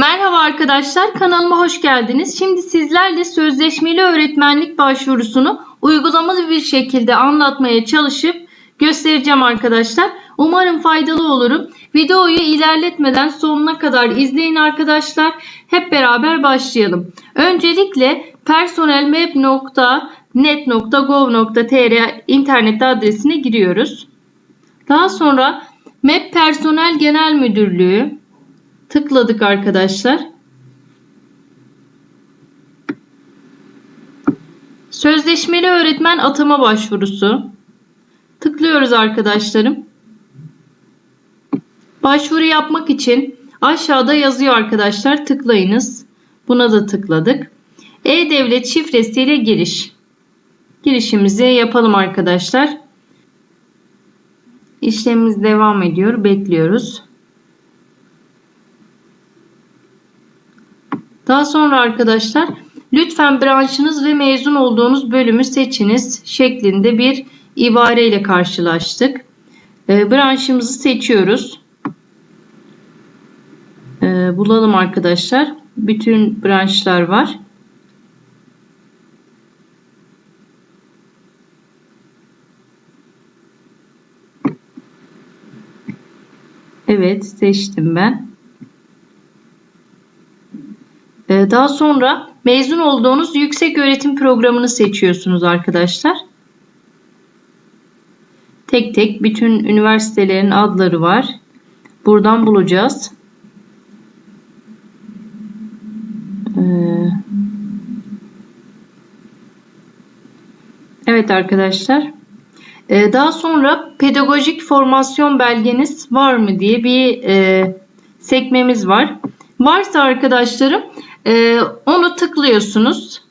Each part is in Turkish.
Merhaba arkadaşlar, kanalıma hoş geldiniz. Şimdi sizlerle sözleşmeli öğretmenlik başvurusunu uygulamalı bir şekilde anlatmaya çalışıp göstereceğim arkadaşlar. Umarım faydalı olurum. Videoyu ilerletmeden sonuna kadar izleyin arkadaşlar. Hep beraber başlayalım. Öncelikle personelmap.net.gov.tr internet adresine giriyoruz. Daha sonra MEP Personel Genel Müdürlüğü tıkladık arkadaşlar. Sözleşmeli öğretmen atama başvurusu. Tıklıyoruz arkadaşlarım. Başvuru yapmak için aşağıda yazıyor arkadaşlar. Tıklayınız. Buna da tıkladık. E-Devlet şifresiyle giriş. Girişimizi yapalım arkadaşlar. İşlemimiz devam ediyor. Bekliyoruz. Daha sonra arkadaşlar lütfen branşınız ve mezun olduğunuz bölümü seçiniz şeklinde bir ibare ile karşılaştık. E, branşımızı seçiyoruz. E, bulalım arkadaşlar. Bütün branşlar var. Evet seçtim ben. Ee, daha sonra mezun olduğunuz yüksek öğretim programını seçiyorsunuz arkadaşlar. Tek tek bütün üniversitelerin adları var. Buradan bulacağız. Ee, evet arkadaşlar. Ee, daha sonra pedagojik formasyon belgeniz var mı diye bir e, sekmemiz var. Varsa arkadaşlarım ee, onu tıklıyorsunuz.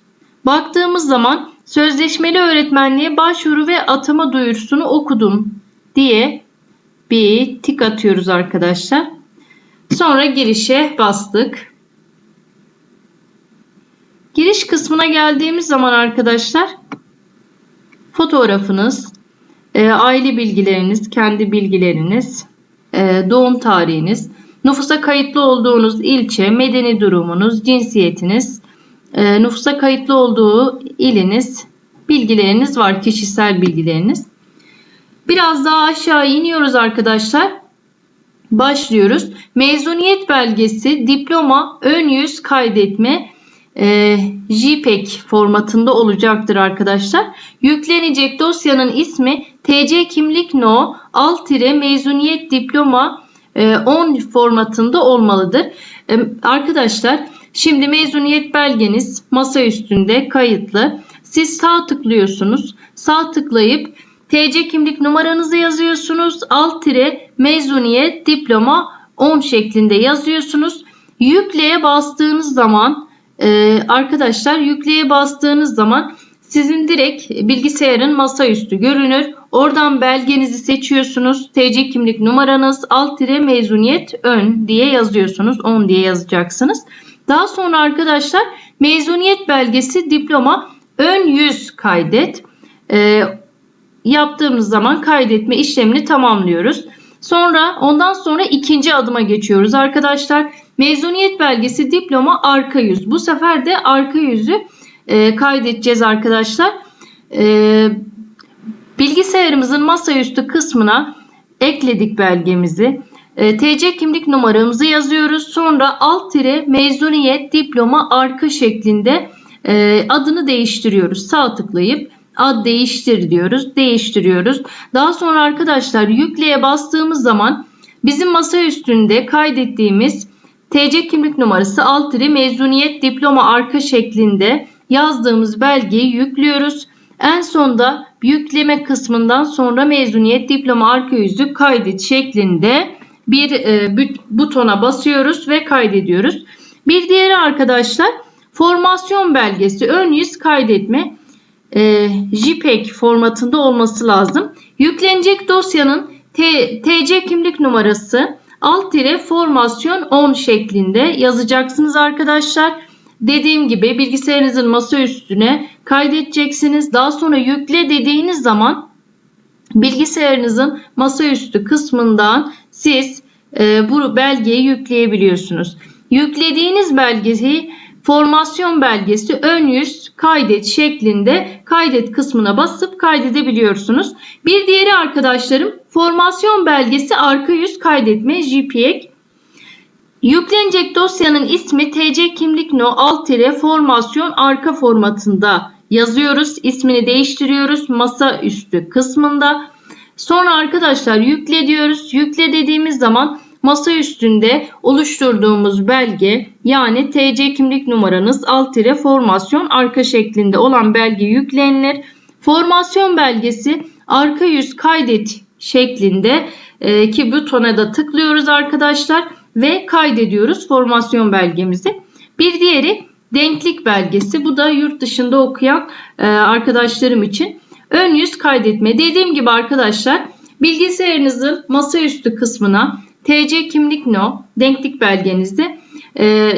Baktığımız zaman sözleşmeli öğretmenliğe başvuru ve atama duyurusunu okudum diye bir tik atıyoruz arkadaşlar. Sonra girişe bastık. Giriş kısmına geldiğimiz zaman arkadaşlar fotoğrafınız, e, aile bilgileriniz, kendi bilgileriniz, e, doğum tarihiniz, Nüfusa kayıtlı olduğunuz ilçe, medeni durumunuz, cinsiyetiniz, e, nüfusa kayıtlı olduğu iliniz, bilgileriniz var, kişisel bilgileriniz. Biraz daha aşağı iniyoruz arkadaşlar. Başlıyoruz. Mezuniyet belgesi, diploma, ön yüz kaydetme, e, JPEG formatında olacaktır arkadaşlar. Yüklenecek dosyanın ismi TC kimlik no alt mezuniyet diploma 10 e, formatında olmalıdır. E, arkadaşlar şimdi mezuniyet belgeniz masa üstünde kayıtlı. Siz sağ tıklıyorsunuz. Sağ tıklayıp TC kimlik numaranızı yazıyorsunuz. Alt tire mezuniyet diploma 10 şeklinde yazıyorsunuz. Yükleye bastığınız zaman e, arkadaşlar yükleye bastığınız zaman sizin direkt bilgisayarın masaüstü görünür. Oradan belgenizi seçiyorsunuz. TC kimlik numaranız alt tire mezuniyet ön diye yazıyorsunuz. 10 diye yazacaksınız. Daha sonra arkadaşlar mezuniyet belgesi diploma ön yüz kaydet. Ee, yaptığımız zaman kaydetme işlemini tamamlıyoruz. Sonra ondan sonra ikinci adıma geçiyoruz arkadaşlar. Mezuniyet belgesi diploma arka yüz. Bu sefer de arka yüzü e, kaydedeceğiz arkadaşlar. E, bilgisayarımızın masaüstü kısmına ekledik belgemizi. E, TC kimlik numaramızı yazıyoruz. Sonra alt tire mezuniyet diploma arka şeklinde e, adını değiştiriyoruz. Sağ tıklayıp ad değiştir diyoruz. Değiştiriyoruz. Daha sonra arkadaşlar yükleye bastığımız zaman bizim masa üstünde kaydettiğimiz TC kimlik numarası alt tire mezuniyet diploma arka şeklinde yazdığımız belgeyi yüklüyoruz. En sonda yükleme kısmından sonra mezuniyet diploma arka kaydet şeklinde bir e, butona basıyoruz ve kaydediyoruz. Bir diğeri arkadaşlar formasyon belgesi ön yüz kaydetme e, JPEG formatında olması lazım. Yüklenecek dosyanın T, TC kimlik numarası alt tire formasyon 10 şeklinde yazacaksınız arkadaşlar. Dediğim gibi bilgisayarınızın masa üstüne kaydedeceksiniz. Daha sonra yükle dediğiniz zaman bilgisayarınızın masaüstü kısmından siz e, bu belgeyi yükleyebiliyorsunuz. yüklediğiniz belgesi formasyon belgesi ön yüz kaydet şeklinde kaydet kısmına basıp kaydedebiliyorsunuz. Bir diğeri arkadaşlarım formasyon belgesi arka yüz kaydetme JPEG. Yüklenecek dosyanın ismi TC kimlik no alt formasyon arka formatında yazıyoruz. İsmini değiştiriyoruz masa üstü kısmında. Sonra arkadaşlar yükle diyoruz. Yükle dediğimiz zaman masa üstünde oluşturduğumuz belge yani TC kimlik numaranız alt tire formasyon arka şeklinde olan belge yüklenilir. Formasyon belgesi arka yüz kaydet şeklinde e, ki butona da tıklıyoruz arkadaşlar ve kaydediyoruz formasyon belgemizi. Bir diğeri denklik belgesi. Bu da yurt dışında okuyan e, arkadaşlarım için. Ön yüz kaydetme. Dediğim gibi arkadaşlar bilgisayarınızın masaüstü kısmına TC kimlik no denklik belgenizde e,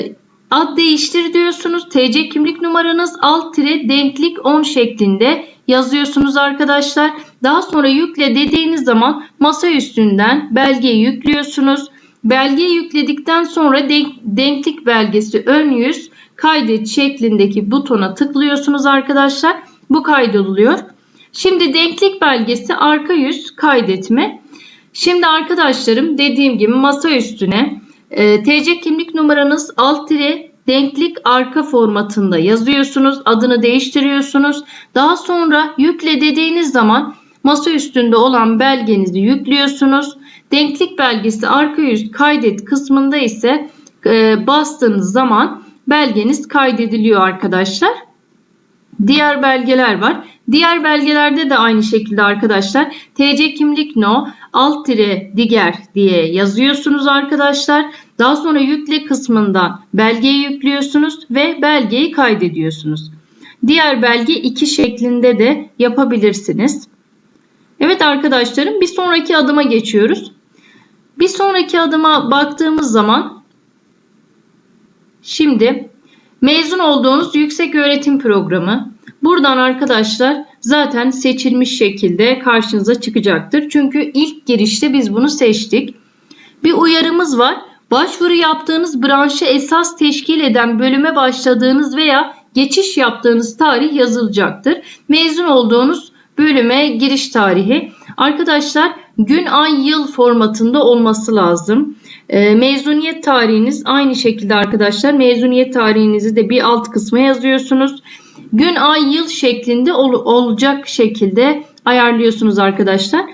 ad değiştir diyorsunuz. TC kimlik numaranız alt tire denklik 10 şeklinde yazıyorsunuz arkadaşlar. Daha sonra yükle dediğiniz zaman masa üstünden belgeyi yüklüyorsunuz. Belgeyi yükledikten sonra denk, denklik belgesi ön yüz kaydet şeklindeki butona tıklıyorsunuz arkadaşlar. Bu kaydoluyor. Şimdi denklik belgesi arka yüz kaydetme. Şimdi arkadaşlarım dediğim gibi masa üstüne e, TC kimlik numaranız alt tire denklik arka formatında yazıyorsunuz. Adını değiştiriyorsunuz. Daha sonra yükle dediğiniz zaman masa üstünde olan belgenizi yüklüyorsunuz. Denklik belgesi arka yüz kaydet kısmında ise e, bastığınız zaman belgeniz kaydediliyor arkadaşlar. Diğer belgeler var. Diğer belgelerde de aynı şekilde arkadaşlar TC kimlik no alt tire diğer diye yazıyorsunuz arkadaşlar. Daha sonra yükle kısmından belgeyi yüklüyorsunuz ve belgeyi kaydediyorsunuz. Diğer belge iki şeklinde de yapabilirsiniz. Evet arkadaşlarım bir sonraki adıma geçiyoruz. Bir sonraki adıma baktığımız zaman şimdi mezun olduğunuz yüksek öğretim programı buradan arkadaşlar zaten seçilmiş şekilde karşınıza çıkacaktır. Çünkü ilk girişte biz bunu seçtik. Bir uyarımız var. Başvuru yaptığınız branşı esas teşkil eden bölüme başladığınız veya geçiş yaptığınız tarih yazılacaktır. Mezun olduğunuz bölüme giriş tarihi. Arkadaşlar gün, ay, yıl formatında olması lazım. E, mezuniyet tarihiniz aynı şekilde arkadaşlar. Mezuniyet tarihinizi de bir alt kısma yazıyorsunuz. Gün, ay, yıl şeklinde ol, olacak şekilde ayarlıyorsunuz arkadaşlar.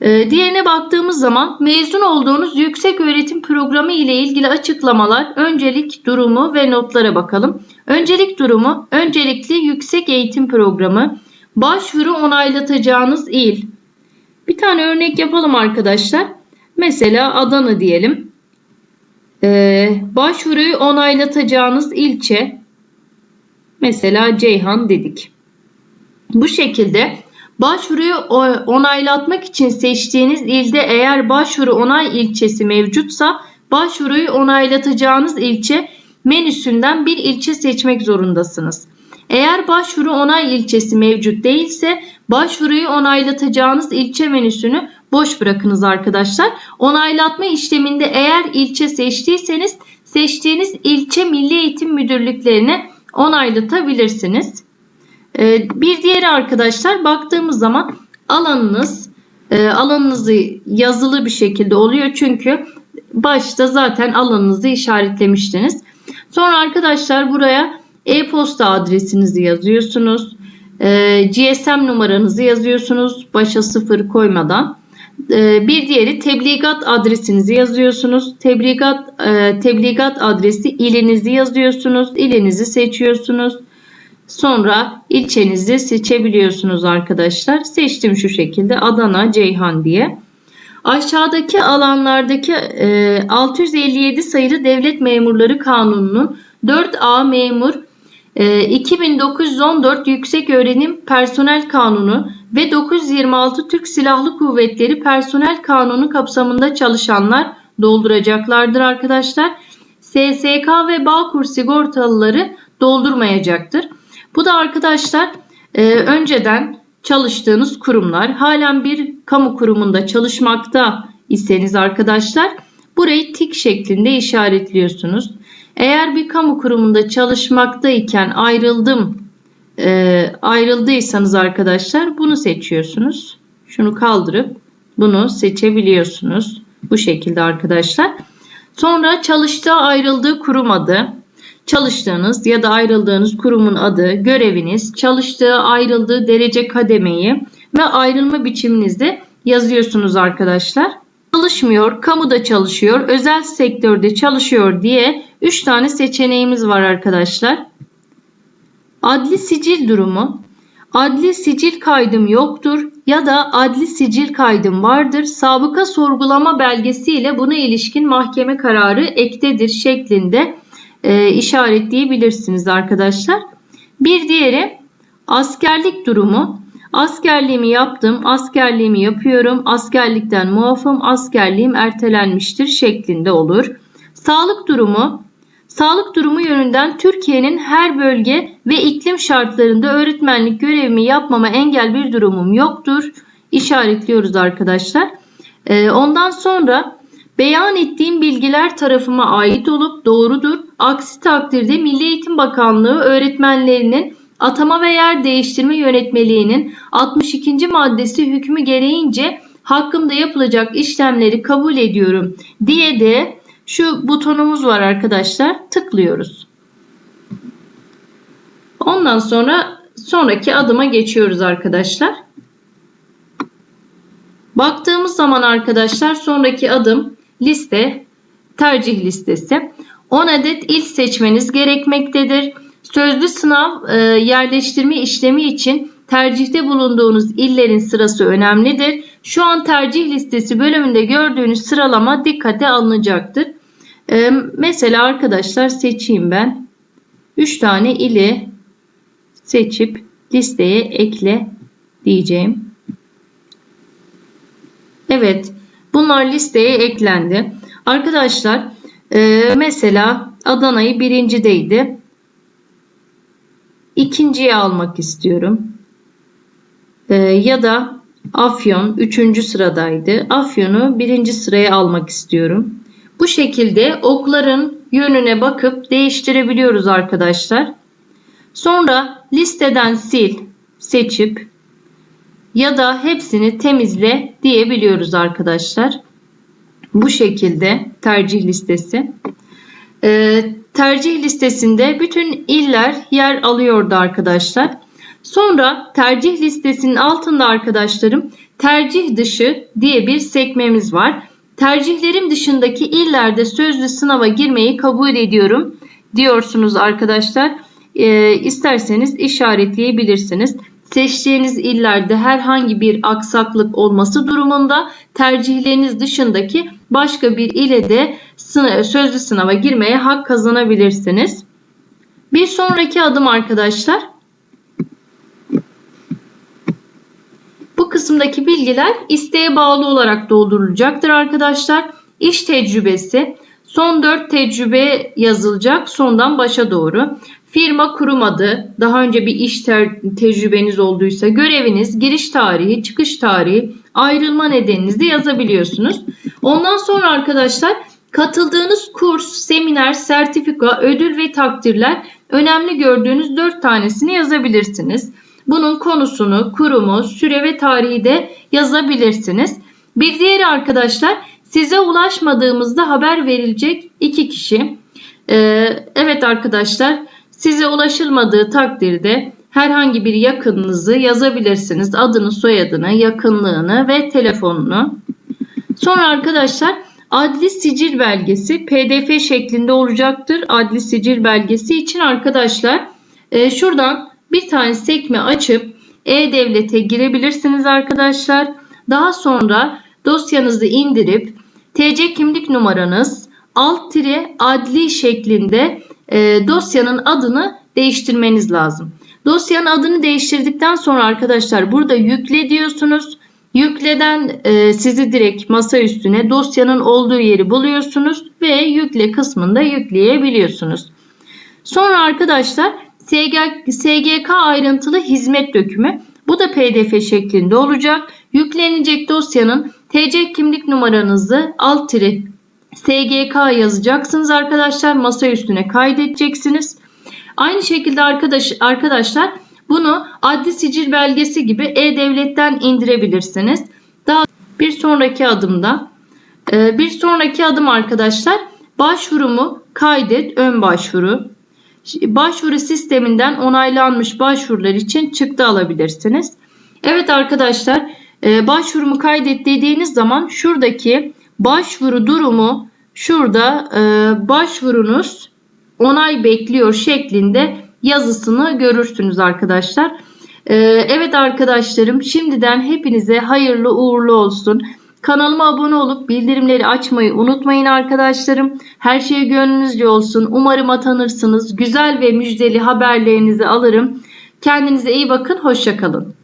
E, diğerine baktığımız zaman mezun olduğunuz yüksek öğretim programı ile ilgili açıklamalar, öncelik durumu ve notlara bakalım. Öncelik durumu, öncelikli yüksek eğitim programı, başvuru onaylatacağınız il, bir tane örnek yapalım arkadaşlar. Mesela Adana diyelim. Ee, başvuruyu onaylatacağınız ilçe mesela Ceyhan dedik. Bu şekilde başvuruyu onaylatmak için seçtiğiniz ilde eğer başvuru onay ilçesi mevcutsa başvuruyu onaylatacağınız ilçe menüsünden bir ilçe seçmek zorundasınız. Eğer başvuru onay ilçesi mevcut değilse başvuruyu onaylatacağınız ilçe menüsünü boş bırakınız arkadaşlar. Onaylatma işleminde eğer ilçe seçtiyseniz seçtiğiniz ilçe milli eğitim müdürlüklerine onaylatabilirsiniz. Ee, bir diğeri arkadaşlar baktığımız zaman alanınız e, alanınızı yazılı bir şekilde oluyor çünkü başta zaten alanınızı işaretlemiştiniz. Sonra arkadaşlar buraya e-posta adresinizi yazıyorsunuz. E, GSM numaranızı yazıyorsunuz. Başa sıfır koymadan. E, bir diğeri tebligat adresinizi yazıyorsunuz. Tebligat, e, tebligat adresi ilinizi yazıyorsunuz. İlinizi seçiyorsunuz. Sonra ilçenizi seçebiliyorsunuz arkadaşlar. Seçtim şu şekilde Adana, Ceyhan diye. Aşağıdaki alanlardaki e, 657 sayılı devlet memurları kanununun 4A memur 2914 ee, Yüksek Öğrenim Personel Kanunu ve 926 Türk Silahlı Kuvvetleri Personel Kanunu kapsamında çalışanlar dolduracaklardır arkadaşlar. SSK ve Bağkur sigortalıları doldurmayacaktır. Bu da arkadaşlar e, önceden çalıştığınız kurumlar halen bir kamu kurumunda çalışmakta iseniz arkadaşlar burayı tik şeklinde işaretliyorsunuz. Eğer bir kamu kurumunda çalışmaktayken ayrıldım e, ayrıldıysanız arkadaşlar bunu seçiyorsunuz. Şunu kaldırıp bunu seçebiliyorsunuz. Bu şekilde arkadaşlar. Sonra çalıştığı ayrıldığı kurum adı, çalıştığınız ya da ayrıldığınız kurumun adı, göreviniz, çalıştığı ayrıldığı derece kademeyi ve ayrılma biçiminizi yazıyorsunuz arkadaşlar. Çalışmıyor, kamuda çalışıyor, özel sektörde çalışıyor diye 3 tane seçeneğimiz var arkadaşlar. Adli sicil durumu. Adli sicil kaydım yoktur ya da adli sicil kaydım vardır. Sabıka sorgulama belgesi ile buna ilişkin mahkeme kararı ektedir şeklinde e, işaretleyebilirsiniz arkadaşlar. Bir diğeri askerlik durumu. Askerliğimi yaptım, askerliğimi yapıyorum, askerlikten muafım, askerliğim ertelenmiştir şeklinde olur. Sağlık durumu Sağlık durumu yönünden Türkiye'nin her bölge ve iklim şartlarında öğretmenlik görevimi yapmama engel bir durumum yoktur. İşaretliyoruz arkadaşlar. Ee, ondan sonra beyan ettiğim bilgiler tarafıma ait olup doğrudur. Aksi takdirde Milli Eğitim Bakanlığı öğretmenlerinin atama ve yer değiştirme yönetmeliğinin 62. maddesi hükmü gereğince hakkımda yapılacak işlemleri kabul ediyorum diye de şu butonumuz var arkadaşlar. Tıklıyoruz. Ondan sonra sonraki adıma geçiyoruz arkadaşlar. Baktığımız zaman arkadaşlar sonraki adım liste, tercih listesi. 10 adet il seçmeniz gerekmektedir. Sözlü sınav e, yerleştirme işlemi için tercihte bulunduğunuz illerin sırası önemlidir. Şu an tercih listesi bölümünde gördüğünüz sıralama dikkate alınacaktır. Ee, mesela arkadaşlar seçeyim ben. 3 tane ili seçip listeye ekle diyeceğim. Evet bunlar listeye eklendi. Arkadaşlar e, mesela Adana'yı birincideydi. İkinciye almak istiyorum. E, ya da Afyon üçüncü sıradaydı. Afyon'u birinci sıraya almak istiyorum. Bu şekilde okların yönüne bakıp değiştirebiliyoruz arkadaşlar. Sonra listeden sil seçip ya da hepsini temizle diyebiliyoruz arkadaşlar. Bu şekilde tercih listesi. Ee, tercih listesinde bütün iller yer alıyordu arkadaşlar. Sonra tercih listesinin altında arkadaşlarım tercih dışı diye bir sekmemiz var. Tercihlerim dışındaki illerde sözlü sınava girmeyi kabul ediyorum diyorsunuz arkadaşlar. E, isterseniz işaretleyebilirsiniz. Seçtiğiniz illerde herhangi bir aksaklık olması durumunda tercihleriniz dışındaki başka bir ile de sözlü sınava girmeye hak kazanabilirsiniz. Bir sonraki adım arkadaşlar kısımdaki bilgiler isteğe bağlı olarak doldurulacaktır arkadaşlar. İş tecrübesi son 4 tecrübe yazılacak sondan başa doğru. Firma kurum adı, daha önce bir iş tecrübeniz olduysa göreviniz, giriş tarihi, çıkış tarihi, ayrılma nedeninizi yazabiliyorsunuz. Ondan sonra arkadaşlar katıldığınız kurs, seminer, sertifika, ödül ve takdirler önemli gördüğünüz 4 tanesini yazabilirsiniz. Bunun konusunu, kurumu, süre ve tarihi de yazabilirsiniz. Bir diğeri arkadaşlar size ulaşmadığımızda haber verilecek iki kişi. Ee, evet arkadaşlar size ulaşılmadığı takdirde herhangi bir yakınınızı yazabilirsiniz. Adını, soyadını, yakınlığını ve telefonunu. Sonra arkadaşlar adli sicil belgesi pdf şeklinde olacaktır. Adli sicil belgesi için arkadaşlar e, şuradan bir tane sekme açıp e-Devlet'e girebilirsiniz arkadaşlar. Daha sonra dosyanızı indirip TC kimlik numaranız alt tire adli şeklinde e, dosyanın adını değiştirmeniz lazım. Dosyanın adını değiştirdikten sonra arkadaşlar burada yükle diyorsunuz. Yükleden e, sizi direkt masa üstüne dosyanın olduğu yeri buluyorsunuz ve yükle kısmında yükleyebiliyorsunuz. Sonra arkadaşlar SGK ayrıntılı hizmet dökümü. Bu da pdf şeklinde olacak. Yüklenecek dosyanın TC kimlik numaranızı alt tiri SGK yazacaksınız arkadaşlar. Masa üstüne kaydedeceksiniz. Aynı şekilde arkadaş, arkadaşlar bunu adli sicil belgesi gibi e-devletten indirebilirsiniz. Daha bir sonraki adımda e, bir sonraki adım arkadaşlar başvurumu kaydet ön başvuru. Başvuru sisteminden onaylanmış başvurular için çıktı alabilirsiniz. Evet arkadaşlar e, başvurumu kaydet dediğiniz zaman şuradaki başvuru durumu şurada e, başvurunuz onay bekliyor şeklinde yazısını görürsünüz arkadaşlar. E, evet arkadaşlarım şimdiden hepinize hayırlı uğurlu olsun. Kanalıma abone olup bildirimleri açmayı unutmayın arkadaşlarım. Her şey gönlünüzce olsun. Umarım atanırsınız. Güzel ve müjdeli haberlerinizi alırım. Kendinize iyi bakın. Hoşçakalın.